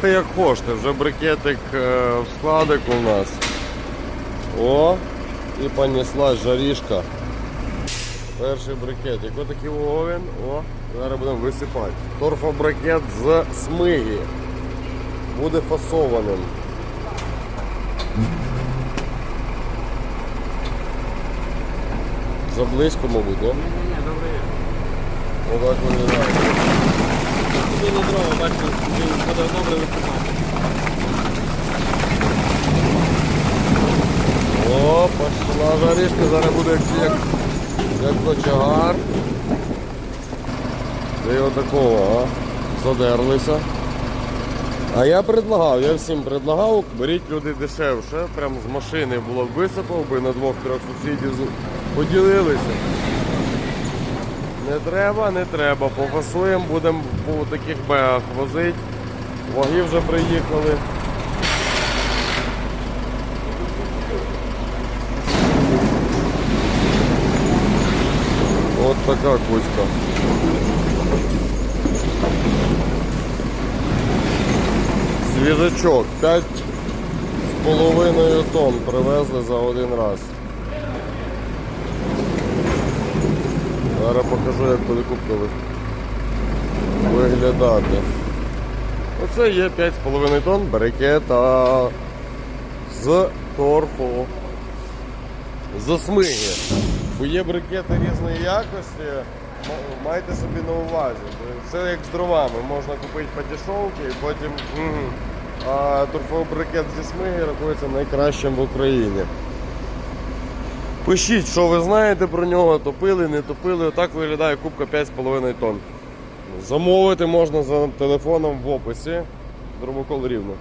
Хочете як хочете, вже брикетик е, в складику у нас. О, і понеслась жарішка. Перший брикетик. Отакий вогонь. О, зараз будемо висипати. Торфобрикет з смиги. Буде фасованим. Заблизько, мабуть, не? Ні, ні, добре. Отак виглядає. На дрова, бачите, буде добре виступати. О, пошла жарішка, зараз буде як, як, як кочагар. Ти отакого, а? Задерлися. А я предлагав, я всім предлагав, беріть люди дешевше, прям з машини було б висипав би на двох-трьох сусідів поділилися. Не треба, не треба. Пофасуємо, будемо по таких бегах возити. Ваги вже приїхали. От така кучка. Свіжачок 5 з половиною тонн привезли за один раз. Зараз покажу, як буде кубка виглядати. Оце є 5,5 тонн брикета з торфу. З смиги. Бо є брикети різної якості, майте собі на увазі. Це як з дровами, можна купити по дешевці і потім. А торфовий брикет зі смиги рахується найкращим в Україні. Пишіть, що ви знаєте про нього, топили, не топили. Отак виглядає кубка 5,5 тонн. Замовити можна за телефоном в описі. Дробокол рівно.